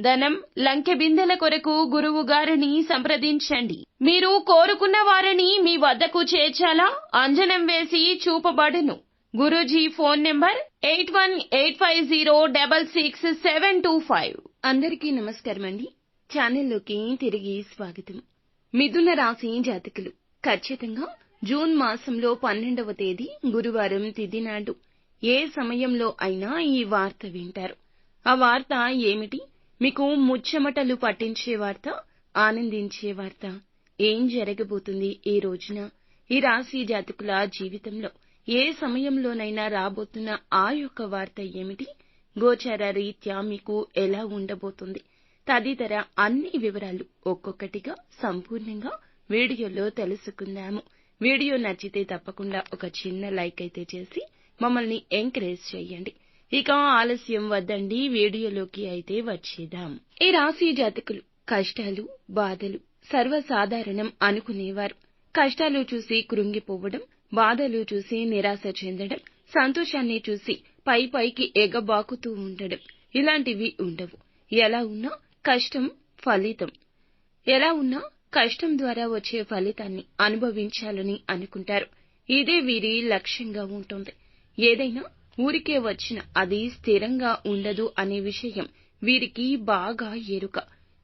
ధనం లంకె బిందెల కొరకు గురువు గారిని సంప్రదించండి. మీరు కోరుకున్న వారిని మీ వద్దకు చేర్చాలా? అంజనం వేసి చూపబడును. Guruji phone number eight one eight five zero double six seven two five. అందరికీ నమస్కారం అండి. ఛానల్లోకి తిరిగి స్వాగతం. మిథున రాశి జాతకులు. ఖచ్చితంగా జూన్ మాసంలో పన్నెండవ తేదీ గురువారం తిథి నాడు. ఏ సమయంలో అయినా ఈ వార్త వింటారు. ఆ వార్త ఏమిటి? మీకు ముచ్చెమటలు పట్టించే వార్త ఆనందించే వార్త. ఏం జరగబోతుంది ఈ రోజున? ఈ రాశి జాతకుల జీవితంలో ఏ సమయంలోనైనా రాబోతున్న ఆ యొక్క వార్త ఏమిటి? గోచార రీత్యా మీకు ఎలా ఉండబోతుంది? తదితర అన్ని వివరాలు ఒక్కొక్కటిగా సంపూర్ణంగా వీడియోలో తెలుసుకుందాము. వీడియో నచ్చితే తప్పకుండా ఒక చిన్న లైక్ అయితే చేసి మమ్మల్ని ఎంకరేజ్ చేయండి. ఇక ఆలస్యం వద్దండి వీడియోలోకి అయితే వచ్చేద్దాం. ఈ రాశి జాతకులు కష్టాలు బాధలు సర్వసాధారణం అనుకునేవారు. కష్టాలు చూసి కృంగిపోవడం బాధలు చూసి నిరాశ చెందడం సంతోషాన్ని చూసి పై పైకి ఎగబాకుతూ ఉండడం ఇలాంటివి ఉండవు. ఎలా ఉన్నా కష్టం ఫలితం. ఎలా ఉన్నా కష్టం ద్వారా వచ్చే ఫలితాన్ని అనుభవించాలని అనుకుంటారు. ఇదే వీరి లక్ష్యంగా ఉంటుంది. ఏదైనా ఊరికే వచ్చిన అది స్థిరంగా ఉండదు అనే విషయం వీరికి బాగా ఎరుక.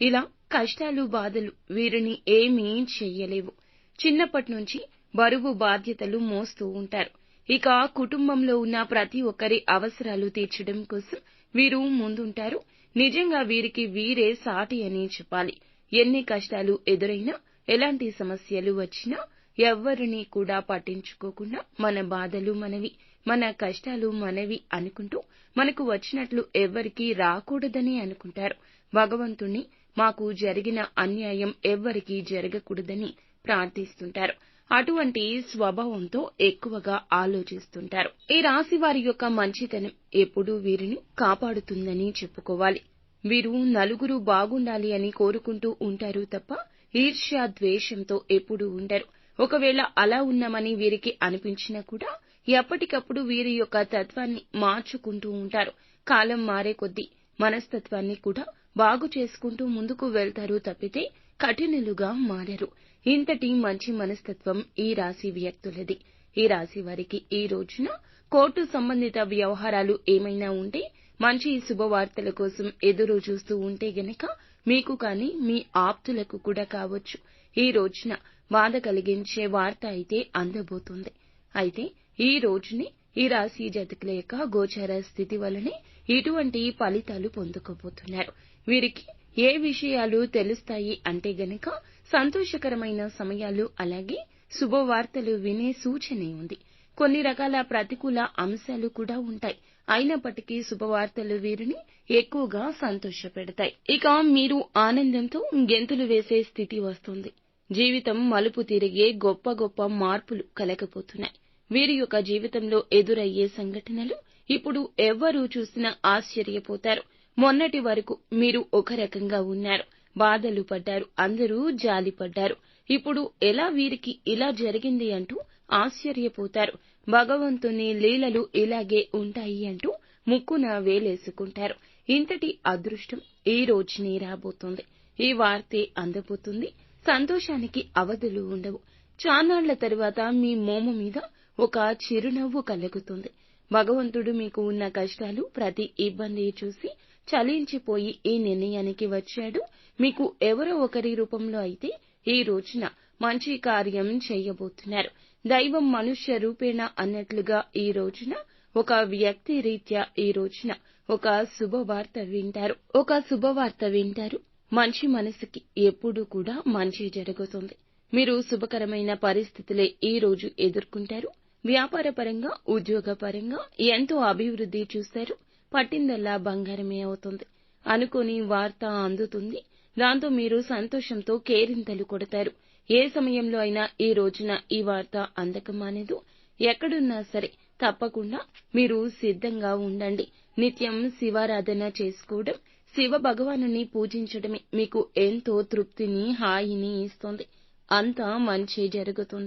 ఇలా కష్టాలు బాధలు వీరిని ఏమీ చెయ్యలేవు. చిన్నప్పటి నుంచి బరువు బాధ్యతలు మోస్తూ ఉంటారు. ఇక కుటుంబంలో ఉన్న ప్రతి ఒక్కరి అవసరాలు తీర్చడం కోసం వీరు ముందుంటారు. నిజంగా వీరికి వీరే సాటి అని చెప్పాలి. ఎన్ని కష్టాలు ఎదురైనా ఎలాంటి సమస్యలు వచ్చినా ఎవ్వరినీ కూడా పట్టించుకోకుండా మన బాధలు మనవి మన కష్టాలు మనవి అనుకుంటూ మనకు వచ్చినట్లు ఎవ్వరికీ రాకూడదని అనుకుంటారు. భగవంతుణ్ణి మాకు జరిగిన అన్యాయం ఎవ్వరికీ జరగకూడదని ప్రార్థిస్తుంటారు. అటువంటి స్వభావంతో ఎక్కువగా ఆలోచిస్తుంటారు. ఈ రాశి వారి యొక్క మంచితనం ఎప్పుడూ వీరిని కాపాడుతుందని చెప్పుకోవాలి. వీరు నలుగురు బాగుండాలి అని కోరుకుంటూ ఉంటారు తప్ప ఈర్ష్య ద్వేషంతో ఎప్పుడూ ఉండరు. ఒకవేళ అలా ఉన్నామని వీరికి అనిపించినా కూడా ఎప్పటికప్పుడు వీరి యొక్క తత్వాన్ని మార్చుకుంటూ ఉంటారు. కాలం మారే కొద్దీ మనస్తత్వాన్ని కూడా బాగు చేసుకుంటూ ముందుకు వెళ్తారు తప్పితే కఠినులుగా మారరు. ఇంతటి మంచి మనస్తత్వం ఈ రాశి వ్యక్తులది. ఈ రాశి వారికి ఈ రోజున కోర్టు సంబంధిత వ్యవహారాలు ఏమైనా ఉంటే మంచి శుభవార్తల కోసం ఎదురు చూస్తూ ఉంటే గనక మీకు కానీ మీ ఆప్తులకు కూడా కావచ్చు. ఈ రోజున బాధ కలిగించే వార్త అయితే అందబోతుంది. అయితే ఈ రోజుని ఈ రాశి జాతకుల యొక్క గోచార స్థితి వలనే ఇటువంటి ఫలితాలు పొందుకోబోతున్నారు. వీరికి ఏ విషయాలు తెలుస్తాయి అంటే గనక సంతోషకరమైన సమయాలు అలాగే శుభవార్తలు వినే సూచనే ఉంది. కొన్ని రకాల ప్రతికూల అంశాలు కూడా ఉంటాయి. అయినప్పటికీ శుభవార్తలు వీరిని ఎక్కువగా సంతోషపెడతాయి. ఇక మీరు ఆనందంతో గెంతులు వేసే స్థితి వస్తుంది. జీవితం మలుపు తిరిగే గొప్ప గొప్ప మార్పులు కలగబోతున్నాయి. వీరి యొక్క జీవితంలో ఎదురయ్యే సంఘటనలు ఇప్పుడు ఎవ్వరూ చూసినా ఆశ్చర్యపోతారు. మొన్నటి వరకు మీరు ఒక రకంగా ఉన్నారు. బాధలు పడ్డారు. అందరూ జాలిపడ్డారు ఇప్పుడు ఎలా వీరికి ఇలా జరిగింది అంటూ ఆశ్చర్యపోతారు. భగవంతుని లీలలు ఇలాగే ఉంటాయి అంటూ ముక్కున వేలేసుకుంటారు. ఇంతటి అదృష్టం ఈ రోజునే రాబోతుంది. ఈ వార్తే అందబోతుంది. సంతోషానికి అవధులు ఉండవు. చానాళ్ళ తరువాత మీ మోము మీద ఒక చిరునవ్వు కలుగుతుంది. భగవంతుడు మీకు ఉన్న కష్టాలు ప్రతి ఇబ్బంది చూసి చలించిపోయి ఈ నిర్ణయానికి వచ్చాడు. మీకు ఎవరో ఒకరి రూపంలో అయితే ఈ రోజున మంచి కార్యం చేయబోతున్నారు. దైవం మనుష్య రూపేణ అన్నట్లుగా ఈ రోజున ఒక వ్యక్తి రీత్యా ఈ రోజున ఒక శుభవార్త వింటారు. ఒక శుభవార్త వింటారు. మనిషి మనసుకి ఎప్పుడూ కూడా మంచి జరుగుతుంది. మీరు శుభకరమైన పరిస్థితులే ఈ రోజు ఎదుర్కొంటారు. వ్యాపారపరంగా ఉద్యోగపరంగా ఎంతో అభివృద్ధి చూస్తారు పట్టిందల్లా బంగారమే అవుతుంది. అనుకోని వార్త అందుతుంది. దాంతో మీరు సంతోషంతో కేరింతలు కొడతారు. ఏ సమయంలో అయినా ఈ రోజున ఈ వార్త అందకమానేదు ఎక్కడున్నా సరే తప్పకుండా మీరు సిద్ధంగా ఉండండి. నిత్యం శివారాధన చేసుకోవడం శివ భగవానుని పూజించడమే. మీకు ఎంతో తృప్తిని హాయిని ఇస్తుంది. అంతా మంచి జరుగుతుంది.